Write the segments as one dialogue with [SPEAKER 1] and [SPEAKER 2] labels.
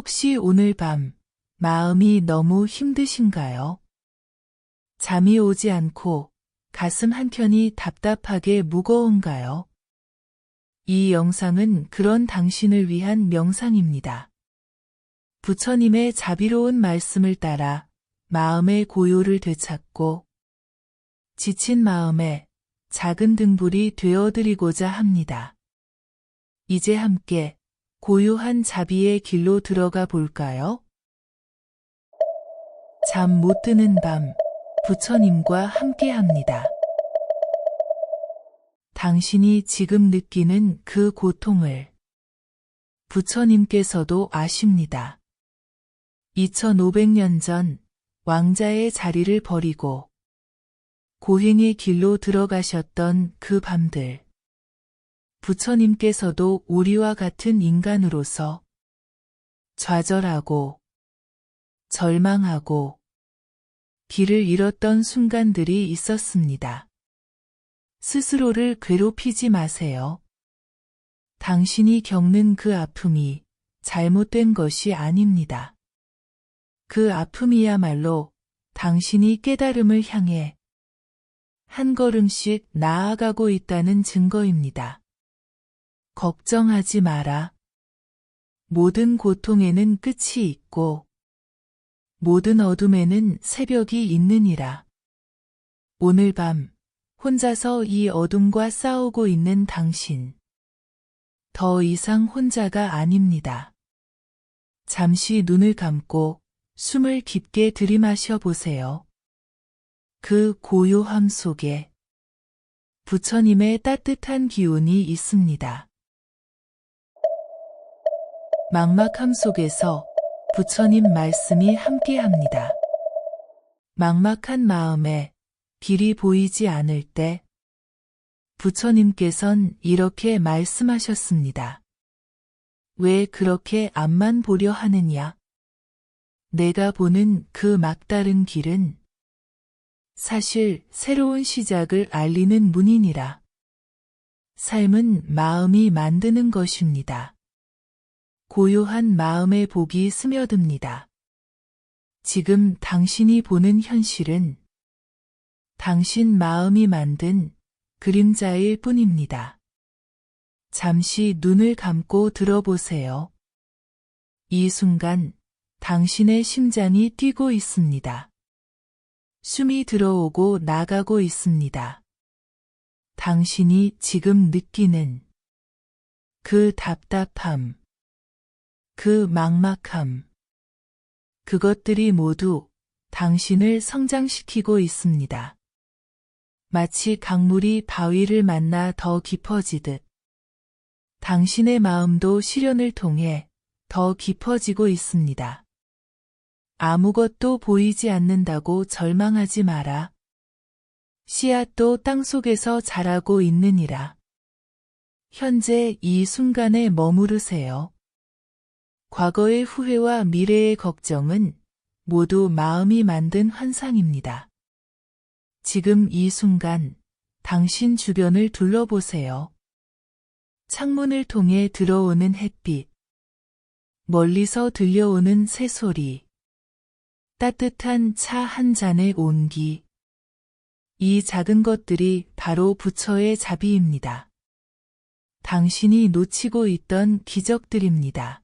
[SPEAKER 1] 혹시 오늘 밤 마음이 너무 힘드신가요? 잠이 오지 않고 가슴 한켠이 답답하게 무거운가요? 이 영상은 그런 당신을 위한 명상입니다. 부처님의 자비로운 말씀을 따라 마음의 고요를 되찾고 지친 마음에 작은 등불이 되어드리고자 합니다. 이제 함께 고요한 자비의 길로 들어가 볼까요? 잠 못 드는 밤, 부처님과 함께 합니다. 당신이 지금 느끼는 그 고통을 부처님께서도 아십니다. 2500년 전 왕자의 자리를 버리고 고행의 길로 들어가셨던 그 밤들. 부처님께서도 우리와 같은 인간으로서 좌절하고 절망하고 길을 잃었던 순간들이 있었습니다. 스스로를 괴롭히지 마세요. 당신이 겪는 그 아픔이 잘못된 것이 아닙니다. 그 아픔이야말로 당신이 깨달음을 향해 한 걸음씩 나아가고 있다는 증거입니다. 걱정하지 마라. 모든 고통에는 끝이 있고 모든 어둠에는 새벽이 있느니라. 오늘 밤 혼자서 이 어둠과 싸우고 있는 당신. 더 이상 혼자가 아닙니다. 잠시 눈을 감고 숨을 깊게 들이마셔 보세요. 그 고요함 속에 부처님의 따뜻한 기운이 있습니다. 막막함 속에서 부처님 말씀이 함께합니다. 막막한 마음에 길이 보이지 않을 때 부처님께선 이렇게 말씀하셨습니다. 왜 그렇게 앞만 보려 하느냐? 내가 보는 그 막다른 길은 사실 새로운 시작을 알리는 문이니라. 삶은 마음이 만드는 것입니다. 고요한 마음의 복이 스며듭니다. 지금 당신이 보는 현실은 당신 마음이 만든 그림자일 뿐입니다. 잠시 눈을 감고 들어보세요. 이 순간 당신의 심장이 뛰고 있습니다. 숨이 들어오고 나가고 있습니다. 당신이 지금 느끼는 그 답답함, 그 막막함, 그것들이 모두 당신을 성장시키고 있습니다. 마치 강물이 바위를 만나 더 깊어지듯 당신의 마음도 시련을 통해 더 깊어지고 있습니다. 아무것도 보이지 않는다고 절망하지 마라. 씨앗도 땅 속에서 자라고 있느니라. 현재 이 순간에 머무르세요. 과거의 후회와 미래의 걱정은 모두 마음이 만든 환상입니다. 지금 이 순간 당신 주변을 둘러보세요. 창문을 통해 들어오는 햇빛, 멀리서 들려오는 새소리, 따뜻한 차 한 잔의 온기. 이 작은 것들이 바로 부처의 자비입니다. 당신이 놓치고 있던 기적들입니다.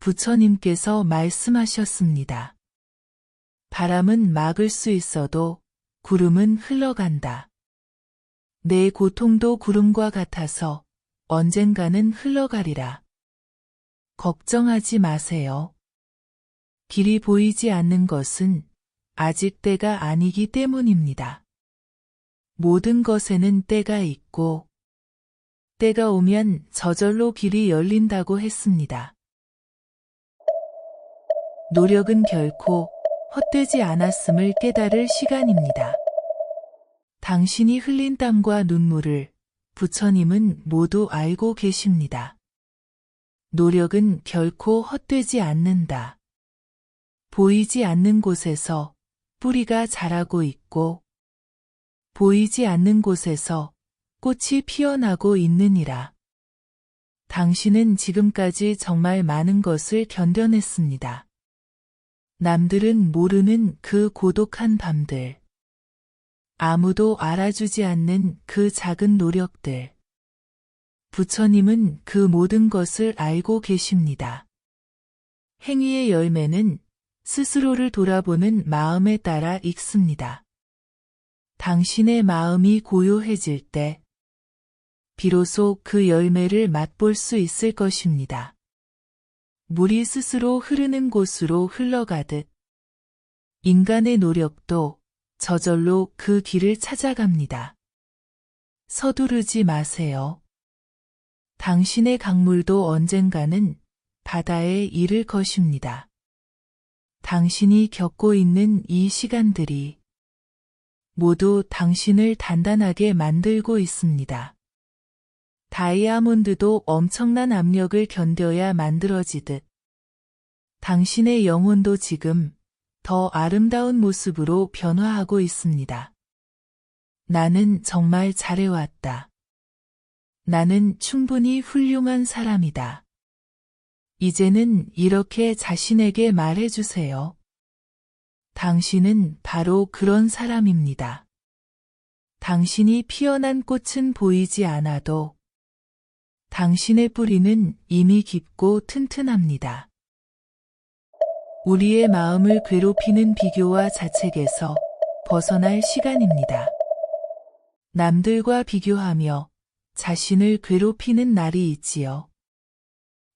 [SPEAKER 1] 부처님께서 말씀하셨습니다. 바람은 막을 수 있어도 구름은 흘러간다. 내 고통도 구름과 같아서 언젠가는 흘러가리라. 걱정하지 마세요. 길이 보이지 않는 것은 아직 때가 아니기 때문입니다. 모든 것에는 때가 있고 때가 오면 저절로 길이 열린다고 했습니다. 노력은 결코 헛되지 않았음을 깨달을 시간입니다. 당신이 흘린 땀과 눈물을 부처님은 모두 알고 계십니다. 노력은 결코 헛되지 않는다. 보이지 않는 곳에서 뿌리가 자라고 있고 보이지 않는 곳에서 꽃이 피어나고 있느니라. 당신은 지금까지 정말 많은 것을 견뎌냈습니다. 남들은 모르는 그 고독한 밤들. 아무도 알아주지 않는 그 작은 노력들. 부처님은 그 모든 것을 알고 계십니다. 행위의 열매는 스스로를 돌아보는 마음에 따라 익습니다. 당신의 마음이 고요해질 때, 비로소 그 열매를 맛볼 수 있을 것입니다. 물이 스스로 흐르는 곳으로 흘러가듯, 인간의 노력도 저절로 그 길을 찾아갑니다. 서두르지 마세요. 당신의 강물도 언젠가는 바다에 이를 것입니다. 당신이 겪고 있는 이 시간들이 모두 당신을 단단하게 만들고 있습니다. 다이아몬드도 엄청난 압력을 견뎌야 만들어지듯 당신의 영혼도 지금 더 아름다운 모습으로 변화하고 있습니다. 나는 정말 잘해왔다. 나는 충분히 훌륭한 사람이다. 이제는 이렇게 자신에게 말해주세요. 당신은 바로 그런 사람입니다. 당신이 피어난 꽃은 보이지 않아도 당신의 뿌리는 이미 깊고 튼튼합니다. 우리의 마음을 괴롭히는 비교와 자책에서 벗어날 시간입니다. 남들과 비교하며 자신을 괴롭히는 날이 있지요.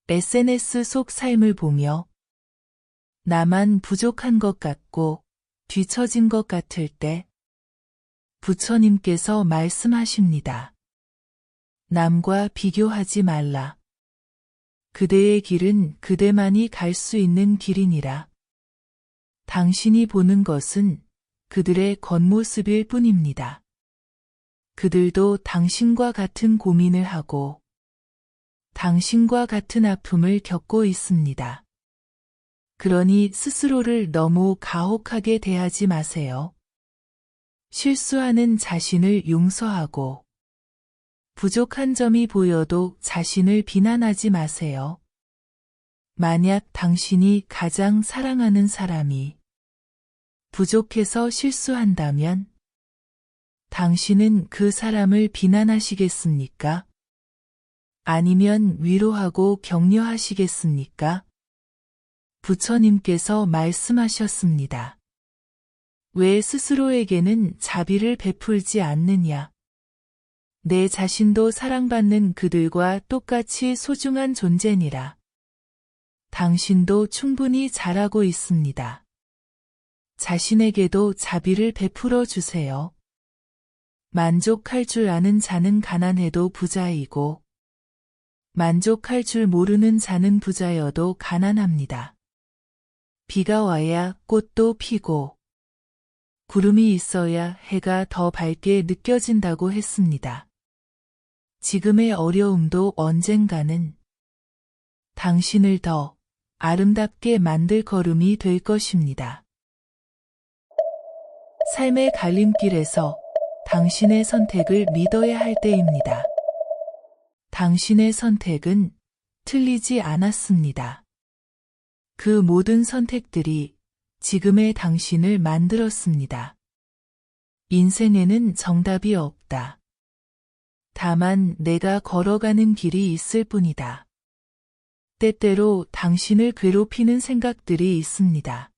[SPEAKER 1] SNS 속 삶을 보며 나만 부족한 것 같고 뒤처진 것 같을 때 부처님께서 말씀하십니다. 남과 비교하지 말라. 그대의 길은 그대만이 갈 수 있는 길이니라. 당신이 보는 것은 그들의 겉모습일 뿐입니다. 그들도 당신과 같은 고민을 하고 당신과 같은 아픔을 겪고 있습니다. 그러니 스스로를 너무 가혹하게 대하지 마세요. 실수하는 자신을 용서하고 부족한 점이 보여도 자신을 비난하지 마세요. 만약 당신이 가장 사랑하는 사람이 부족해서 실수한다면 당신은 그 사람을 비난하시겠습니까? 아니면 위로하고 격려하시겠습니까? 부처님께서 말씀하셨습니다. 왜 스스로에게는 자비를 베풀지 않느냐? 내 자신도 사랑받는 그들과 똑같이 소중한 존재니라. 당신도 충분히 잘하고 있습니다. 자신에게도 자비를 베풀어 주세요. 만족할 줄 아는 자는 가난해도 부자이고, 만족할 줄 모르는 자는 부자여도 가난합니다. 비가 와야 꽃도 피고, 구름이 있어야 해가 더 밝게 느껴진다고 했습니다. 지금의 어려움도 언젠가는 당신을 더 아름답게 만들 걸음이 될 것입니다. 삶의 갈림길에서 당신의 선택을 믿어야 할 때입니다. 당신의 선택은 틀리지 않았습니다. 그 모든 선택들이 지금의 당신을 만들었습니다. 인생에는 정답이 없다. 다만 내가 걸어가는 길이 있을 뿐이다. 때때로 당신을 괴롭히는 생각들이 있습니다.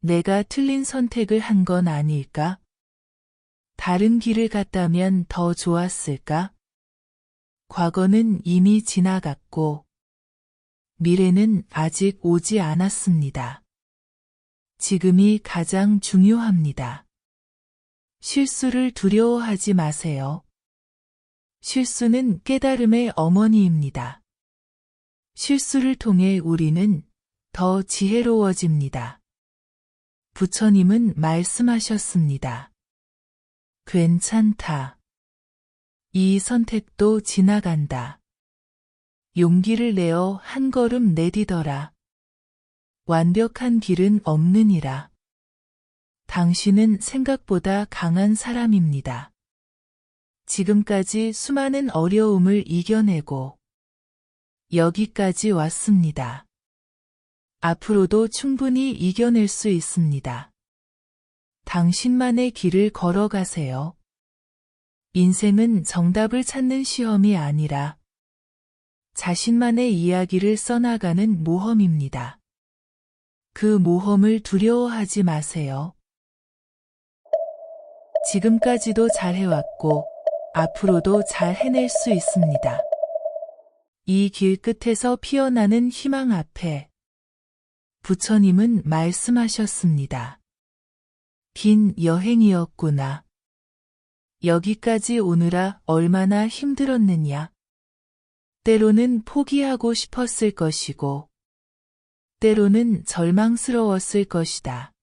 [SPEAKER 1] 내가 틀린 선택을 한 건 아닐까? 다른 길을 갔다면 더 좋았을까? 과거는 이미 지나갔고, 미래는 아직 오지 않았습니다. 지금이 가장 중요합니다. 실수를 두려워하지 마세요. 실수는 깨달음의 어머니입니다. 실수를 통해 우리는 더 지혜로워집니다. 부처님은 말씀하셨습니다. 괜찮다. 이 선택도 지나간다. 용기를 내어 한 걸음 내디더라. 완벽한 길은 없느니라. 당신은 생각보다 강한 사람입니다. 지금까지 수많은 어려움을 이겨내고 여기까지 왔습니다. 앞으로도 충분히 이겨낼 수 있습니다. 당신만의 길을 걸어가세요. 인생은 정답을 찾는 시험이 아니라 자신만의 이야기를 써나가는 모험입니다. 그 모험을 두려워하지 마세요. 지금까지도 잘 해왔고, 앞으로도 잘 해낼 수 있습니다. 이 길 끝에서 피어나는 희망 앞에 부처님은 말씀하셨습니다. 긴 여행이었구나. 여기까지 오느라 얼마나 힘들었느냐. 때로는 포기하고 싶었을 것이고, 때로는 절망스러웠을 것이다.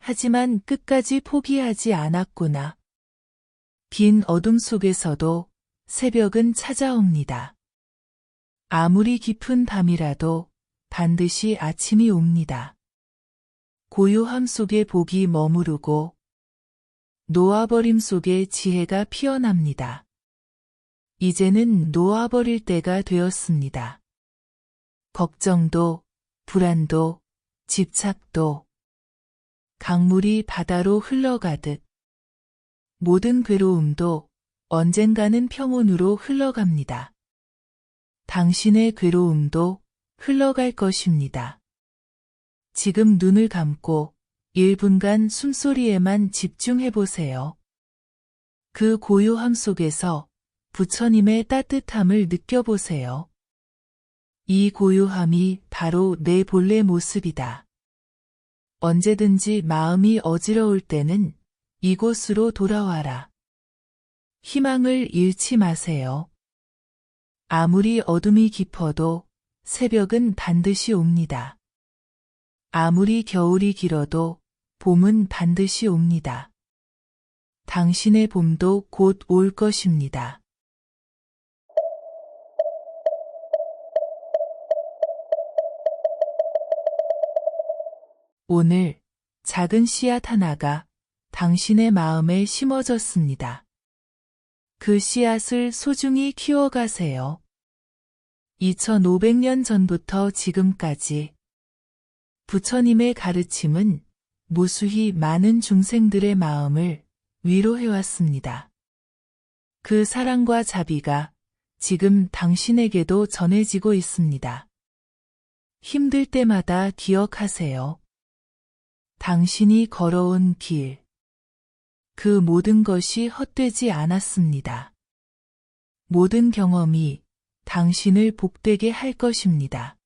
[SPEAKER 1] 하지만 끝까지 포기하지 않았구나. 긴 어둠 속에서도 새벽은 찾아옵니다. 아무리 깊은 밤이라도 반드시 아침이 옵니다. 고요함 속에 복이 머무르고 놓아버림 속에 지혜가 피어납니다. 이제는 놓아버릴 때가 되었습니다. 걱정도, 불안도, 집착도, 강물이 바다로 흘러가듯 모든 괴로움도 언젠가는 평온으로 흘러갑니다. 당신의 괴로움도 흘러갈 것입니다. 지금 눈을 감고 1분간 숨소리에만 집중해 보세요. 그 고요함 속에서 부처님의 따뜻함을 느껴보세요. 이 고요함이 바로 내 본래 모습이다. 언제든지 마음이 어지러울 때는 이곳으로 돌아와라. 희망을 잃지 마세요. 아무리 어둠이 깊어도 새벽은 반드시 옵니다. 아무리 겨울이 길어도 봄은 반드시 옵니다. 당신의 봄도 곧 올 것입니다. 오늘 작은 씨앗 하나가 당신의 마음에 심어졌습니다. 그 씨앗을 소중히 키워가세요. 2500년 전부터 지금까지 부처님의 가르침은 무수히 많은 중생들의 마음을 위로해왔습니다. 그 사랑과 자비가 지금 당신에게도 전해지고 있습니다. 힘들 때마다 기억하세요. 당신이 걸어온 길. 그 모든 것이 헛되지 않았습니다. 모든 경험이 당신을 복되게 할 것입니다.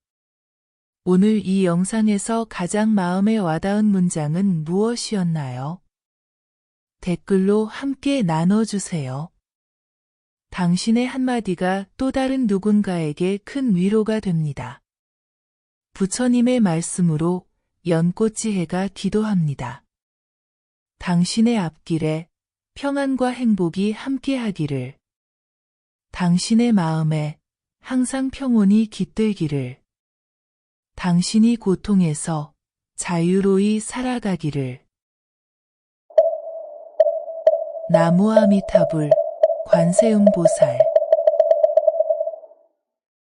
[SPEAKER 1] 오늘 이 영상에서 가장 마음에 와닿은 문장은 무엇이었나요? 댓글로 함께 나눠주세요. 당신의 한마디가 또 다른 누군가에게 큰 위로가 됩니다. 부처님의 말씀으로 연꽃지혜가 기도합니다. 당신의 앞길에 평안과 행복이 함께하기를. 당신의 마음에 항상 평온이 깃들기를. 당신이 고통에서 자유로이 살아가기를. 나무아미타불 관세음보살